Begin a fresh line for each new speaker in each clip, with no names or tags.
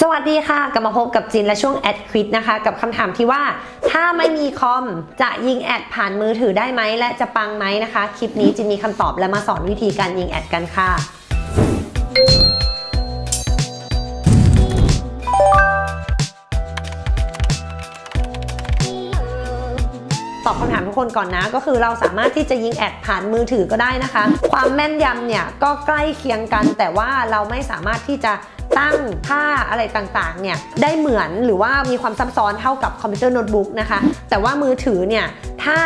สวัสดีค่ะ กลับมาพบกับจินและช่วงแอดควิดนะคะ กับคำถามที่ว่า ถ้าไม่มีคอมจะยิงแอดผ่านมือถือได้ไหม และจะปังไหมนะคะ คลิปนี้จินมีคำตอบและมาสอนวิธีการยิงแอดกันค่ะตอบคำถามทุกคนก่อนนะ ก็คือเราสามารถที่จะยิงแอดผ่านมือถือก็ได้นะคะ ความแม่นยำเนี่ยก็ใกล้เคียงกัน แต่ว่าเราไม่สามารถที่จะ ตั้งค่าอะไรต่างๆเนี่ยได้เหมือนหรือว่ามีความซับซ้อนเท่ากับคอมพิวเตอร์โน้ตบุ๊กนะคะ แต่ว่ามือถือเนี่ยถ้า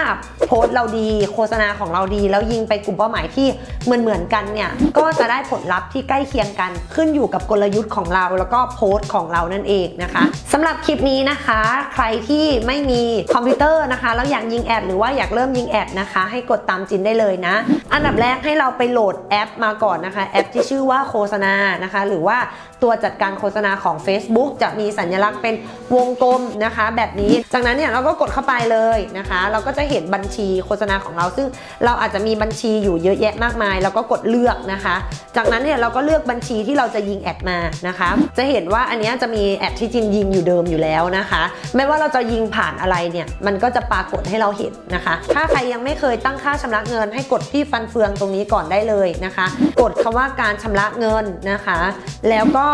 โพสต์เราดี โฆษณาของเราดี แล้วยิงไปกลุ่มเป้าหมายที่เหมือนเหมือนกันเนี่ย ก็จะได้ผลลัพธ์ที่ใกล้เคียงกันขึ้นอยู่กับกลยุทธ์ของเรา แล้วก็โพสต์ของเรานั่นเองนะคะสำหรับคลิปนี้นะคะ ใครที่ไม่มีคอมพิวเตอร์นะคะแล้วอยากยิงแอดหรือว่าอยากเริ่มยิงแอดนะคะ ให้กดตามจินได้เลยนะ อันดับแรกให้เราไปโหลดแอปมาก่อนนะคะแอปที่ชื่อว่าโฆษณานะคะ หรือว่าตัวจัดการโฆษณาของ Facebook จะมีสัญลักษณ์เป็นวงกลมนะคะ แบบนี้จากนั้นเนี่ยเราก็กดเข้าไปเลยนะคะ เราก็จะเห็นบัญชีโฆษณาของเรา ซึ่งเราอาจจะมีบัญชีอยู่เยอะแยะมากมาย แล้วก็กดเลือกนะคะ จากนั้นเนี่ยเราก็เลือกบัญชีที่เราจะยิงแอดมานะคะ จะเห็นว่าอันนี้จะมีแอดที่จินยิงอยู่เดิมอยู่แล้วนะคะ ไม่ว่าเราจะยิงผ่านอะไรเนี่ยมันก็จะปรากฏให้เราเห็นนะคะ ถ้าใครยังไม่เคยตั้งค่าชำระเงิน ให้กดที่ฟันเฟืองตรงนี้ก่อนได้เลยนะคะ กดคำว่าการชำระเงินนะคะ แล้วก็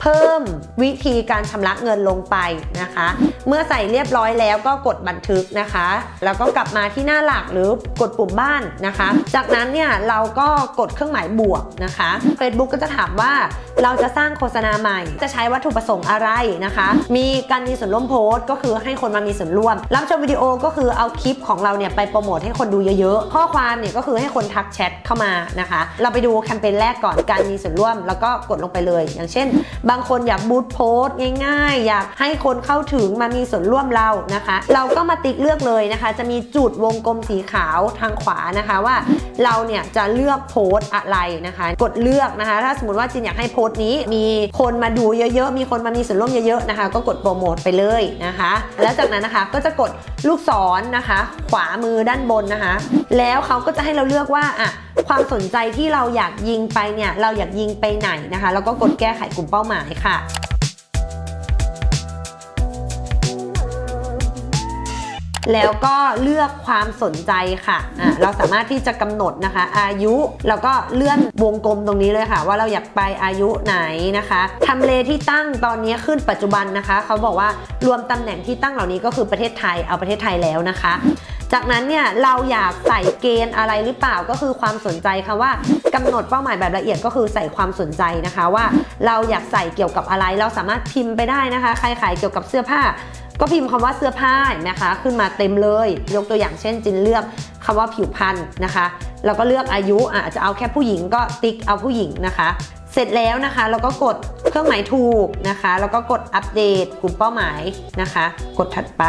เพิ่มวิธีการชำระเงินลงไปนะคะ เมื่อใส่เรียบร้อยแล้วก็กดบันทึกนะคะ แล้วก็กลับมาที่หน้าหลักหรือกดปุ่มบ้านนะคะ จากนั้นเนี่ยเราก็กดเครื่องหมายบวกนะคะ Facebook ก็จะถามว่า เราจะสร้างโฆษณาใหม่ จะใช้วัตถุประสงค์อะไรนะคะ มีการมีส่วนร่วมโพสต์ก็คือให้คนมามีส่วนร่วม รับชมวิดีโอก็คือเอาคลิปของเราเนี่ยไปโปรโมทให้คนดูเยอะๆ ข้อความเนี่ยก็คือให้คนทักแชทเข้ามานะคะ เราไปดูแคมเปญแรกก่อนการมีส่วนร่วม แล้วก็กดลงไปเลย อย่างเช่น บางคนอยากบูตโพสต์ง่ายๆ อยากให้คนเข้าถึงมามีส่วนร่วมเรานะคะ เราก็มาติ๊กเลือกเลยนะคะ จะมีจุดวงกลมสีขาวทางขวานะคะว่า เราเนี่ยจะเลือกโพสต์อะไรนะคะ กดเลือกนะคะ ถ้าสมมติว่าจินอยากให้โพสดนี้มีคนมาดูเยอะๆ มีคนมามีส่วนร่วมเยอะๆนะคะ ก็กดโปรโมทไปเลยนะคะ แล้วจากนั้นนะคะก็จะกดลูกศรนะคะ ขวามือด้านบนนะคะ แล้วเขาก็จะให้เราเลือกว่าอะความสนใจที่เราอยากยิงไปเนี่ยเราอยากยิงไปไหนนะคะ แล้วก็กดแก้ไขกลุ่มเป้าหมายค่ะ แล้วก็เลือกความสนใจค่ะะเราสามารถที่จะกำหนดนะคะ อายุแล้วก็เลื่อนวงกลมตรงนี้เลยค่ะ ว่าเราอยากไปอายุไหนนะคะทำเลที่ตั้งตอนนี้ขึ้นปัจจุบันนะคะ เขาบอกว่ารวมตำแหน่งที่ตั้งเหล่านี้ก็คือประเทศไทยเอาประเทศไทยแล้วนะคะจากนั้นเนี่ยเราอยากใส่เกณฑ์อะไรหรือเปล่าก็คือความสนใจค่ะว่ากำหนดเป้าหมายแบบละเอียดก็คือใส่ความสนใจนะคะว่าเราอยากใส่เกี่ยวกับอะไร เราสามารถพิมพ์ไปได้นะคะ ใครขายเกี่ยวกับเสื้อผ้า ก็พิมพ์คำว่าเสื้อผ้าเห็นไหมคะขึ้นมาเต็มเลย ยกตัวอย่างเช่น จินเลือกคำว่าผิวพรรณนะคะแล้วก็เลือกอายุอาจจะเอาแค่ผู้หญิงก็ติ๊กเอาผู้หญิงนะคะ เสร็จแล้วนะคะเราก็กดเครื่องหมายถูกนะคะ แล้วก็กดอัปเดตกลุ่มเป้าหมายนะคะ กดถัดไป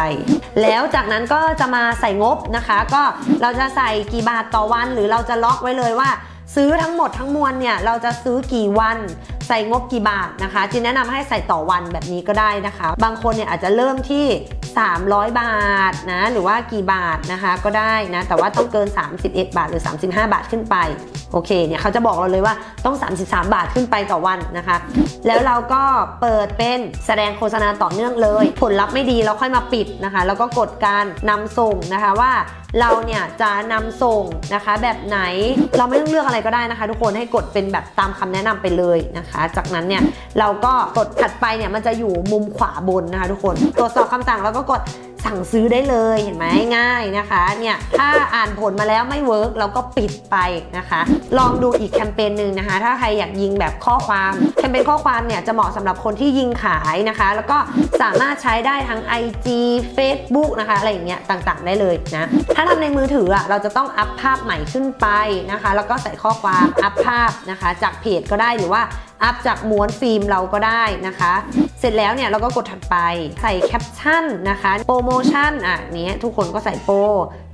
แล้วจากนั้นก็จะมาใส่งบนะคะ ก็เราจะใส่กี่บาทต่อวัน หรือเราจะล็อกไว้เลยว่า ซื้อทั้งหมดทั้งมวลเนี่ยเราจะซื้อกี่วัน ใส่งบกี่บาทนะคะจินแนะนำให้ใส่ต่อวันแบบนี้ก็ได้นะคะ บางคนเนี่ยอาจจะเริ่มที่ 300 บาทนะหรือว่ากี่บาทนะคะก็ได้นะแต่ว่าต้องเกิน 31 บาทหรือ 35 บาทขึ้นไปโอเคเนี่ยเขาจะบอกเราเลยว่าต้อง 33 บาทขึ้นไปต่อวันนะคะ แล้วเราก็เปิดเป็นแสดงโฆษณาต่อเนื่องเลย ผลลัพธ์ไม่ดีเราค่อยมาปิดนะคะ แล้วก็กดการนำส่งนะคะว่าเราเนี่ยจะนำส่งนะคะแบบไหนเราไม่ต้องเลือกอะไรก็ได้นะคะ ทุกคนให้กดเป็นแบบตามคำแนะนำไปเลยนะคะจากนั้นเนี่ยเราก็กดถัดไปเนี่ยมันจะอยู่มุมขวาบนนะคะทุกคน ตรวจสอบคำสั่งแล้วก็กดสั่งซื้อได้เลยเห็นไหมง่ายนะคะเนี่ยถ้าอ่านผลมาแล้วไม่เวิร์กเราก็ปิดไปนะคะ ลองดูอีกแคมเปญหนึ่งนะคะ ถ้าใครอยากยิงแบบข้อความแคมเปญข้อความเนี่ยจะเหมาะสำหรับคนที่ยิงขายนะคะ แล้วก็สามารถใช้ได้ทั้ง IG Facebook นะคะอะไรอย่างเงี้ยต่างๆได้เลยนะถ้าทำในมือถืออะเราจะต้องอัพภาพใหม่ขึ้นไปนะคะ แล้วก็ใส่ข้อความอัพภาพนะคะ จากเพจก็ได้หรือว่า อัพจากม้วนฟิล์มเราก็ได้นะคะ เสร็จแล้วเนี่ยเราก็กดถัดไปใส่แคปชั่นนะคะโปรโมชั่นอะเนี้ยทุกคนก็ใส่โปร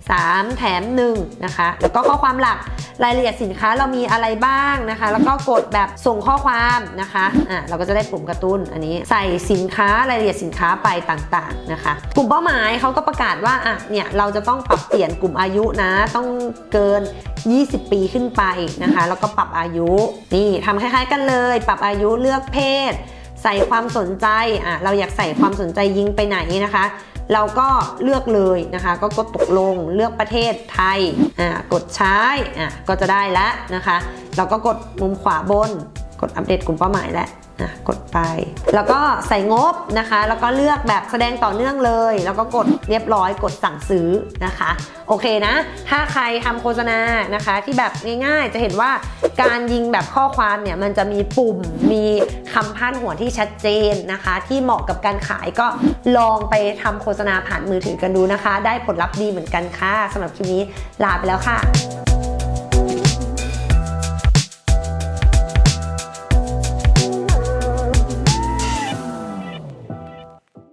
3 แถม 1 นะคะ แล้วก็ข้อความหลักรายละเอียดสินค้าเรามีอะไรบ้างนะคะ แล้วก็กดแบบส่งข้อความนะคะอะเราก็จะได้ปุ่มกระตุ้นอันนี้ใส่สินค้ารายละเอียดสินค้าไปต่างๆนะคะ กลุ่มเป้าหมายเขาก็ประกาศว่าอะเนี่ยเราจะต้องปรับเปลี่ยนกลุ่มอายุนะ ต้องเกิน 20 ปีขึ้นไปนะคะ แล้วก็ปรับอายุนี่ทำคล้ายๆกันเลยปรับอายุเลือกเพศ ใส่ความสนใจอะเราอยากใส่ความสนใจยิงไปไหนนะคะ เราก็เลือกเลยนะคะ ก็กดตกลงเลือกประเทศไทยอ่ากดใช้อะก็จะได้แล้วนะคะ เราก็กดมุมขวาบน กดอัปเดตกลุ่มเป้าหมายแล้ว อะกดไป แล้วก็ใส่งบนะคะ แล้วก็เลือกแบบแสดงต่อเนื่องเลย แล้วก็กดเรียบร้อยกดสั่งซื้อนะคะ โอเคนะ ถ้าใครทำโฆษณานะคะ ที่แบบง่ายๆ จะเห็นว่าการยิงแบบข้อความเนี่ยมันจะมีปุ่มมีคำพาดหัวที่ชัดเจนนะคะ ที่เหมาะกับการขายก็ลองไปทำโฆษณาผ่านมือถือกันดูนะคะ ได้ผลลัพธ์ดีเหมือนกันค่ะสำหรับคลิปนี้ลาไปแล้วค่ะ